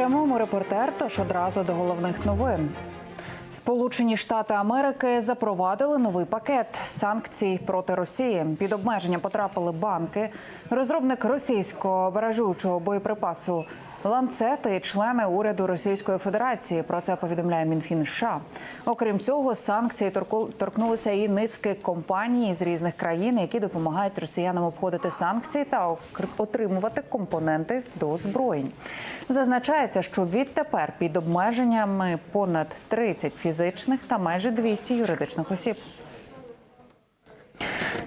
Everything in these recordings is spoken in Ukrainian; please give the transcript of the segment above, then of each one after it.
Прямому репортер, тож одразу до головних новин. Сполучені Штати Америки запровадили новий пакет санкцій проти Росії. Під обмеження потрапили банки, розробник російського бережучого боєприпасу ланцети і члени уряду Російської Федерації. Про це повідомляє Мінфін США. Окрім цього, санкції торкнулися і низки компаній з різних країн, які допомагають росіянам обходити санкції та отримувати компоненти до озброєнь. Зазначається, що відтепер під обмеженнями понад 30 фізичних та майже 200 юридичних осіб.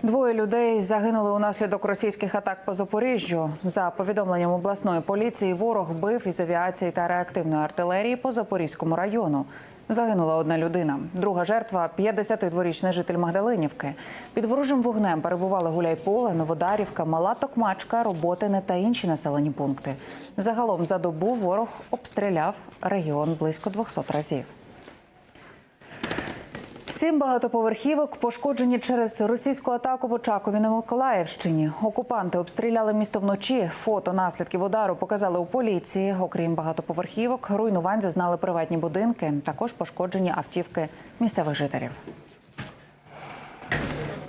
Двоє людей загинули унаслідок російських атак по Запоріжжю. За повідомленням обласної поліції, ворог бив із авіації та реактивної артилерії по Запорізькому району. Загинула одна людина. Друга жертва – 52-річний житель Магдалинівки. Під ворожим вогнем перебували Гуляйполе, Новодарівка, Мала Токмачка, Роботине та інші населені пункти. Загалом за добу ворог обстріляв регіон близько 200 разів. Сім багатоповерхівок пошкоджені через російську атаку в Очакові на Миколаївщині. Окупанти обстріляли місто вночі. Фото наслідків удару показали у поліції. Окрім багатоповерхівок, руйнувань зазнали приватні будинки. Також пошкоджені автівки місцевих жителів.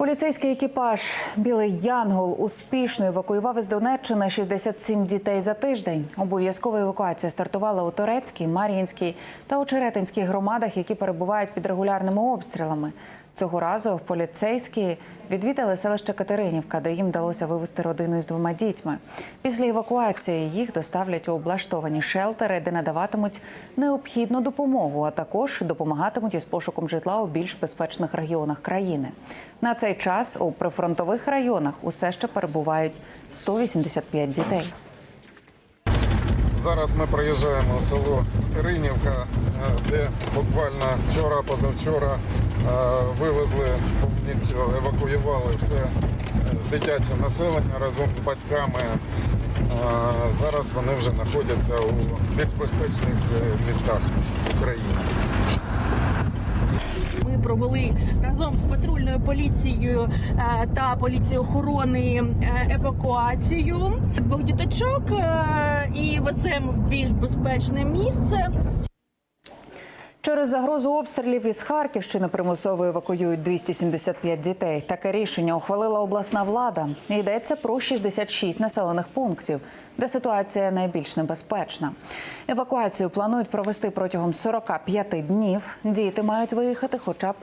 Поліцейський екіпаж Білий Янгол успішно евакуював із Донеччини 67 дітей за тиждень. Обов'язкова евакуація стартувала у Торецькій, Мар'їнській та Очеретинській громадах, які перебувають під регулярними обстрілами. Цього разу поліцейські відвідали селище Катеринівка, де їм вдалося вивезти родину із двома дітьми. Після евакуації їх доставлять у облаштовані шелтери, де надаватимуть необхідну допомогу, а також допомагатимуть із пошуком житла у більш безпечних регіонах країни. На цей час у прифронтових районах усе ще перебувають 185 дітей. Зараз ми проїжджаємо село Киринівка, е, де буквально вчора, позавчора е, вивезли повністю, евакуювали все дитяче населення разом з батьками. Зараз вони вже знаходяться у більш безпечних е, містах України. Ми провели разом з патрульною поліцією е, та поліцією охорони е, евакуацію двох діточок і веземо в більш безпечне місце. Через загрозу обстрілів із Харківщини примусово евакуюють 275 дітей. Таке рішення ухвалила обласна влада. Йдеться про 66 населених пунктів, де ситуація найбільш небезпечна. Евакуацію планують провести протягом 45 днів. Діти мають виїхати хоча б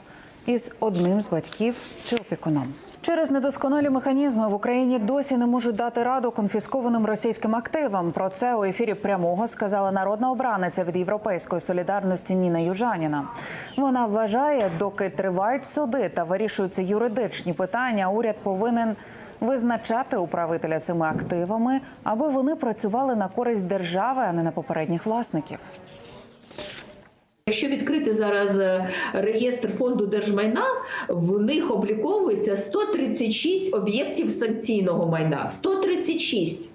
із одним з батьків чи опікуном. Через недосконалі механізми в Україні досі не можуть дати раду конфіскованим російським активам. Про це у ефірі прямого сказала народна обраниця від європейської солідарності Ніна Южаніна. Вона вважає, доки тривають суди та вирішуються юридичні питання, уряд повинен визначати управителя цими активами, аби вони працювали на користь держави, а не на попередніх власників. Якщо відкрити зараз е, реєстр фонду держмайна, в них обліковується 136 об'єктів санкційного майна. 136.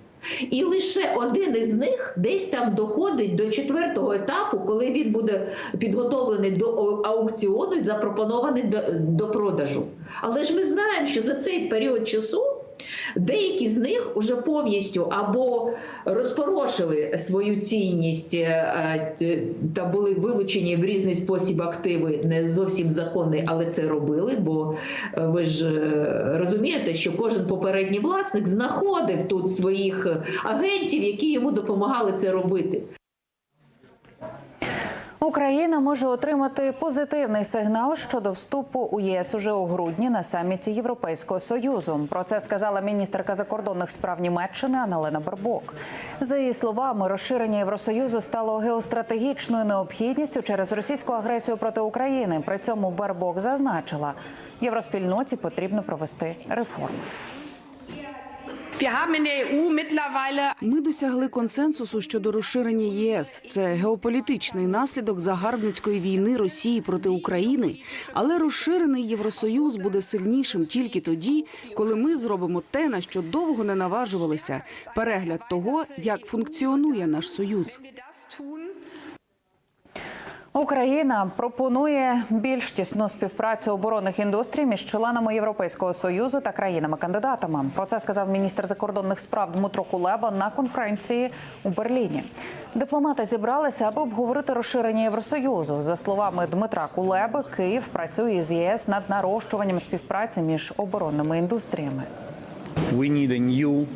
І лише один із них десь там доходить до четвертого етапу, коли він буде підготовлений до аукціону і запропонований до, до продажу. Але ж ми знаємо, що за цей період часу деякі з них вже повністю або розпорошили свою цінність е, е, та були вилучені в різний спосіб активи, не зовсім законний, але це робили. Бо е, ви ж розумієте, що кожен попередній власник знаходив тут своїх агентів, які йому допомагали це робити. Україна може отримати позитивний сигнал щодо вступу у ЄС уже у грудні на саміті Європейського союзу. Про це сказала міністерка закордонних справ Німеччини Аналена Барбок. За її словами, розширення Євросоюзу стало геостратегічною необхідністю через російську агресію проти України. При цьому Барбок зазначила, євроспільноті потрібно провести реформи. Ми досягли консенсусу щодо розширення ЄС. Це геополітичний наслідок загарбницької війни Росії проти України. Але розширений Євросоюз буде сильнішим тільки тоді, коли ми зробимо те, на що довго не наважувалися перегляд того, як функціонує наш союз. Україна пропонує більш тісну співпрацю оборонних індустрій між членами Європейського союзу та країнами-кандидатами. Про це сказав міністр закордонних справ Дмитро Кулеба на конференції у Берліні. Дипломати зібралися, аби обговорити розширення Євросоюзу. За словами Дмитра Кулеби, Київ працює з ЄС над нарощуванням співпраці між оборонними індустріями. We need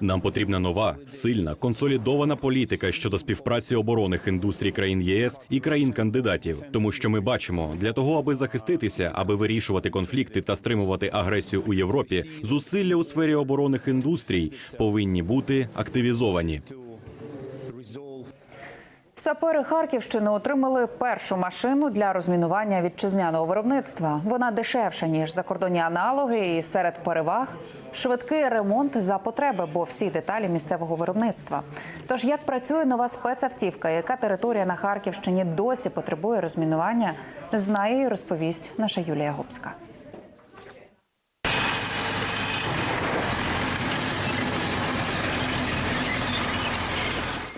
Нам потрібна нова, сильна, консолідована політика щодо співпраці оборонних індустрій країн ЄС і країн-кандидатів. Тому що ми бачимо, для того, аби захиститися, аби вирішувати конфлікти та стримувати агресію у Європі, зусилля у сфері оборонних індустрій повинні бути активізовані. Сапери Харківщини отримали першу машину для розмінування вітчизняного виробництва. Вона дешевша ніж закордонні аналоги, і серед переваг швидкий ремонт за потреби, бо всі деталі місцевого виробництва. Тож як працює нова спецавтівка, яка територія на Харківщині досі потребує розмінування, знає і розповість наша Юлія Губська.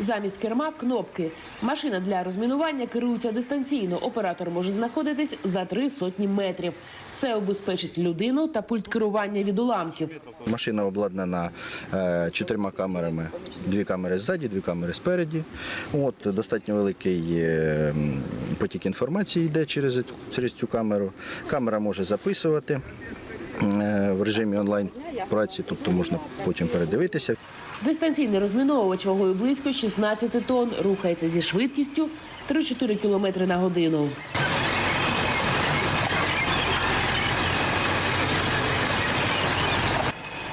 Замість керма кнопки. Машина для розмінування керується дистанційно. Оператор може знаходитись за три сотні метрів. Це обезпечить людину та пульт керування від уламків. Машина обладнана е, чотирма камерами. Дві камери ззаді, дві камери спереді. От, достатньо великий е, потік інформації йде через, через цю камеру. Камера може записувати в режимі онлайн праці, тобто можна потім передивитися. Дистанційний розміновувач вагою близько 16 тонн рухається зі швидкістю 3-4 км на годину.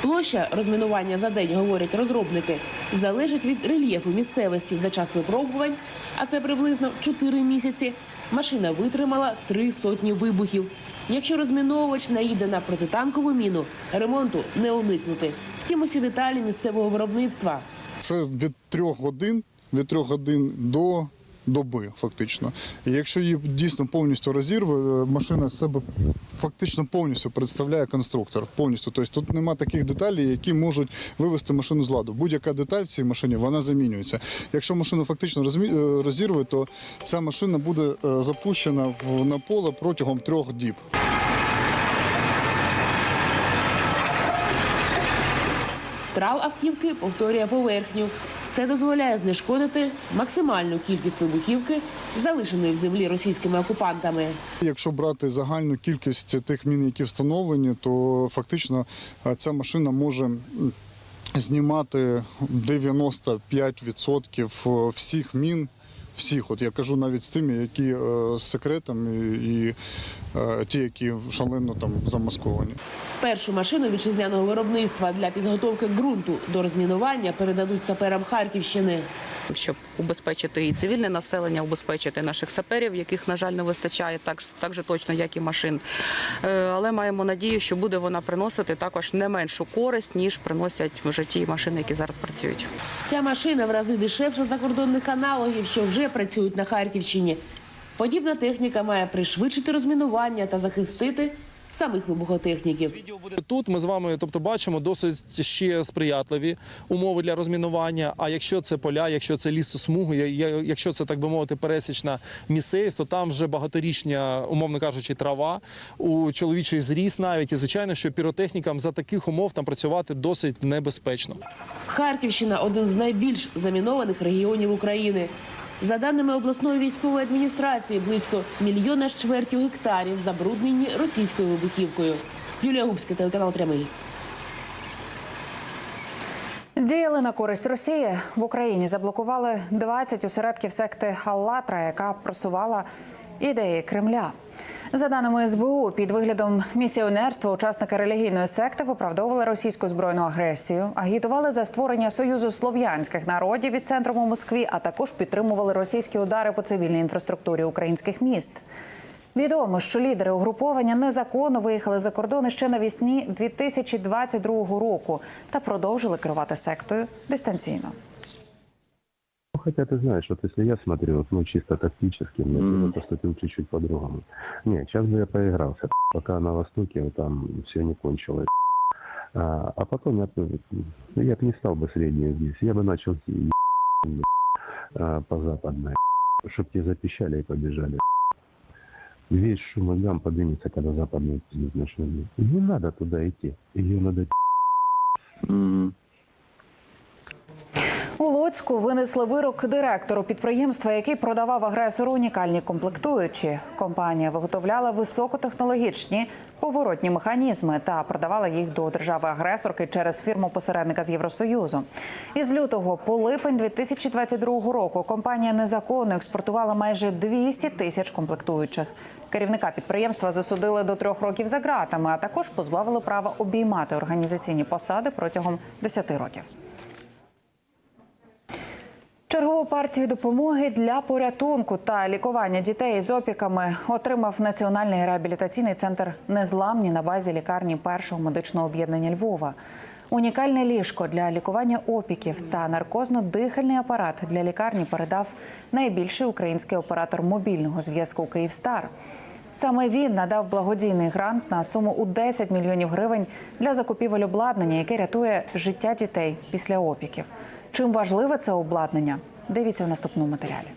Площа розмінування за день, говорять розробники, залежить від рельєфу місцевості за час випробувань, а це приблизно 4 місяці. Машина витримала три сотні вибухів. Якщо розміновувач наїде на протитанкову міну, ремонту не уникнути. Втім, усі деталі місцевого виробництва. Це від трьох годин, від трьох годин до доби, фактично. І якщо її дійсно повністю розірве, е, машина себе фактично повністю представляє конструктор. Повністю. Тобто тут нема таких деталей, які можуть вивести машину з ладу. Будь-яка деталь в цій машині вона замінюється. Якщо машину фактично е, розірве, то ця машина буде е, запущена на поле протягом трьох діб. Трал автівки повторює поверхню. Це дозволяє знешкодити максимальну кількість вибухівки, залишеної в землі російськими окупантами. Якщо брати загальну кількість тих мін, які встановлені, то фактично е, ця машина може знімати 95% всіх мін. Всіх, от я кажу навіть з тими, які е, з секретом і, і е, ті, які шалено там замасковані. Першу машину вітчизняного виробництва для підготовки ґрунту до розмінування передадуть саперам Харківщини. щоб убезпечити і цивільне населення, убезпечити наших саперів, яких, на жаль, не вистачає так, так же точно, як і машин. Е, Але маємо надію, що буде вона приносити також не меншу користь, ніж приносять в житті машини, які зараз працюють. Ця машина в рази дешевша закордонних аналогів, що вже працюють на Харківщині. Подібна техніка має пришвидшити розмінування та захистити самих вибухотехніків. Тут ми з вами, тобто, бачимо досить ще сприятливі умови для розмінування. А якщо це поля, якщо це лісосмуги, якщо це так би мовити, пересічна місцевість, то там вже багаторічня, умовно кажучи, трава у чоловічий зріс навіть. І звичайно, що піротехнікам за таких умов там працювати досить небезпечно. Харківщина один з найбільш замінованих регіонів України. За даними обласної військової адміністрації, близько мільйона з чвертю гектарів забруднені російською вибухівкою. Юлія Губська, телеканал Прямий. Діяли на користь Росії в Україні. Заблокували 20 осередків секти Халлатра, яка просувала ідеї Кремля. За даними СБУ, під виглядом місіонерства учасники релігійної секти виправдовували російську збройну агресію, агітували за створення союзу слов'янських народів із центром у Москві, а також підтримували російські удари по цивільній інфраструктурі українських міст. Відомо, що лідери угруповання незаконно виїхали за кордон ще навесні 2022 року та продовжили керувати сектою дистанційно. Ну, Хотя ты знаешь, вот если я смотрю, ну чисто тактически, мне бы поступил чуть-чуть по-другому. Нет, сейчас бы я поигрался, пока на Востоке вот там все не кончилось. А, а потом я, бы- ну, я бы не стал бы среднюю здесь, я бы начал а, по западной. чтоб тебе запищали и побежали. Весь шум и гам поднимется, когда западные начнут. Не надо туда идти. Ее надо У Луцьку винесли вирок директору підприємства, який продавав агресору унікальні комплектуючі. Компанія виготовляла високотехнологічні поворотні механізми та продавала їх до держави-агресорки через фірму посередника з Євросоюзу. Із лютого по липень 2022 року компанія незаконно експортувала майже 200 тисяч комплектуючих. Керівника підприємства засудили до трьох років за ґратами, а також позбавили права обіймати організаційні посади протягом 10 років. Чергову партію допомоги для порятунку та лікування дітей з опіками отримав Національний реабілітаційний центр Незламні на базі лікарні першого медичного об'єднання Львова. Унікальне ліжко для лікування опіків та наркозно-дихальний апарат для лікарні передав найбільший український оператор мобільного зв'язку Київстар. Саме він надав благодійний грант на суму у 10 мільйонів гривень для закупівель обладнання, яке рятує життя дітей після опіків. Чим важливе це обладнання? Дивіться в наступному матеріалі.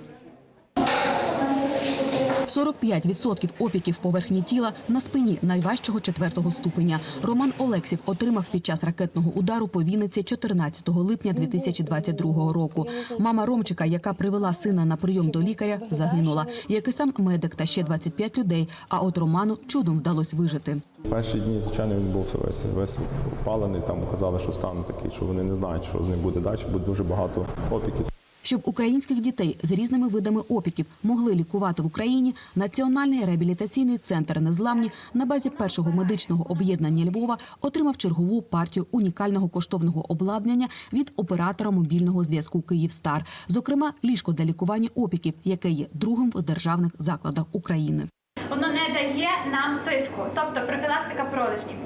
45% опіків поверхні тіла на спині найважчого четвертого ступеня. Роман Олексів отримав під час ракетного удару по Вінниці 14 липня 2022 року. Мама Ромчика, яка привела сина на прийом до лікаря, загинула, як і сам медик та ще 25 людей. А от Роману чудом вдалося вижити. Перші дні, звичайно, він був весь весь опалений. Там казали, що стан такий, що вони не знають, що з ним буде далі. Буде дуже багато опіків. Щоб українських дітей з різними видами опіків могли лікувати в Україні, Національний реабілітаційний центр незламні на базі першого медичного об'єднання Львова отримав чергову партію унікального коштовного обладнання від оператора мобільного зв'язку Київстар, зокрема ліжко для лікування опіків, яке є другим в державних закладах України. Воно не дає нам тиску, тобто профілактика пролежнів.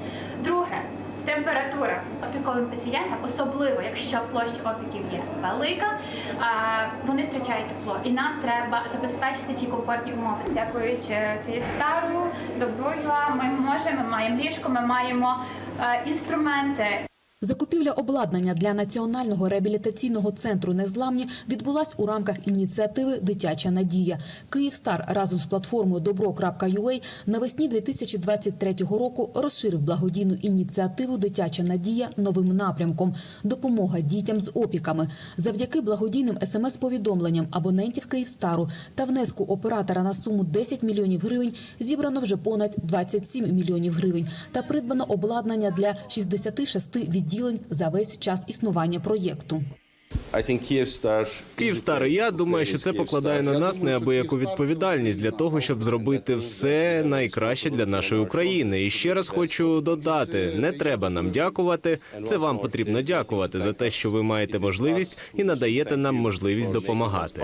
Друге. Температура опіковим пацієнтам, особливо якщо площа опіків є велика, вони втрачають тепло, і нам треба забезпечити ті комфортні умови. Дякуючи Київстару, Добруйла, ми можемо, ми маємо ліжко, ми маємо е, інструменти. Закупівля обладнання для національного реабілітаційного центру незламні відбулась у рамках ініціативи Дитяча надія. Київстар разом з платформою Добро.ua навесні 2023 року розширив благодійну ініціативу Дитяча надія новим напрямком допомога дітям з опіками. Завдяки благодійним смс-повідомленням абонентів Київстару та внеску оператора на суму 10 мільйонів гривень зібрано вже понад 27 мільйонів гривень та придбано обладнання для 66 відділень за весь час існування проєкту. Київстар, я думаю, що це покладає на нас неабияку відповідальність для того, щоб зробити все найкраще для нашої України. І ще раз хочу додати: не треба нам дякувати. Це вам потрібно дякувати за те, що ви маєте можливість і надаєте нам можливість допомагати.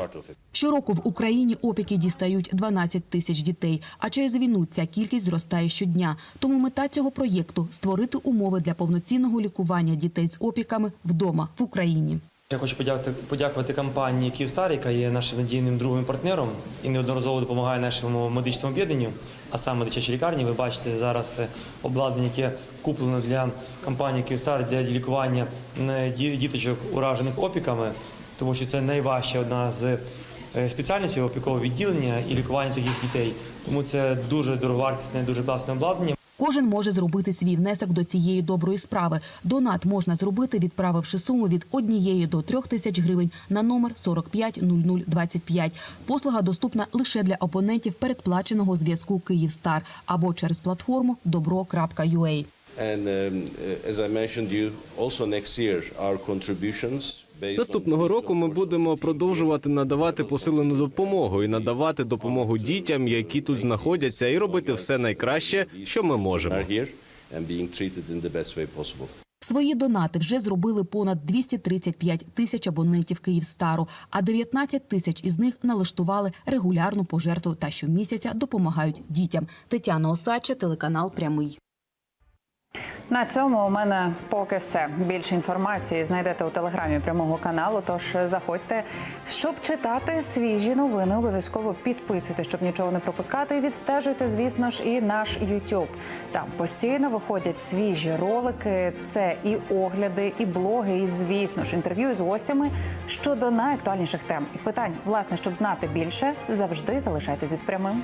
Щороку в Україні опіки дістають 12 тисяч дітей. А через війну ця кількість зростає щодня. Тому мета цього проєкту створити умови для повноцінного лікування дітей з опіками вдома в Україні. Я хочу подякувати, подякувати компанії Київстар, яка є нашим надійним другим партнером і неодноразово допомагає нашому медичному об'єднанню, а саме дитячій лікарні. Ви бачите зараз е, обладнання, яке куплено для компанії Київстар для лікування діточок, уражених опіками, тому що це найважча одна з е, спеціальностей опікового відділення і лікування таких дітей. Тому це дуже дороговартісне, дуже класне обладнання. Кожен може зробити свій внесок до цієї доброї справи. Донат можна зробити, відправивши суму від однієї до трьох тисяч гривень на номер 450025. Послуга доступна лише для абонентів передплаченого зв'язку Київстар або через платформу добро.ua. And um, as I mentioned you, also next year our contributions Наступного року ми будемо продовжувати надавати посилену допомогу і надавати допомогу дітям, які тут знаходяться, і робити все найкраще, що ми можемо. Свої донати вже зробили понад 235 тисяч абонентів Київстару, а 19 тисяч із них налаштували регулярну пожертву та щомісяця допомагають дітям. Тетяна Осадча, телеканал Прямий. На цьому у мене поки все. Більше інформації знайдете у телеграмі прямого каналу. Тож заходьте, щоб читати свіжі новини. Обов'язково підписуйтесь, щоб нічого не пропускати. І відстежуйте, звісно ж, і наш YouTube. Там постійно виходять свіжі ролики. Це і огляди, і блоги, і звісно ж інтерв'ю з гостями щодо найактуальніших тем і питань. Власне, щоб знати більше, завжди залишайтеся з прямим.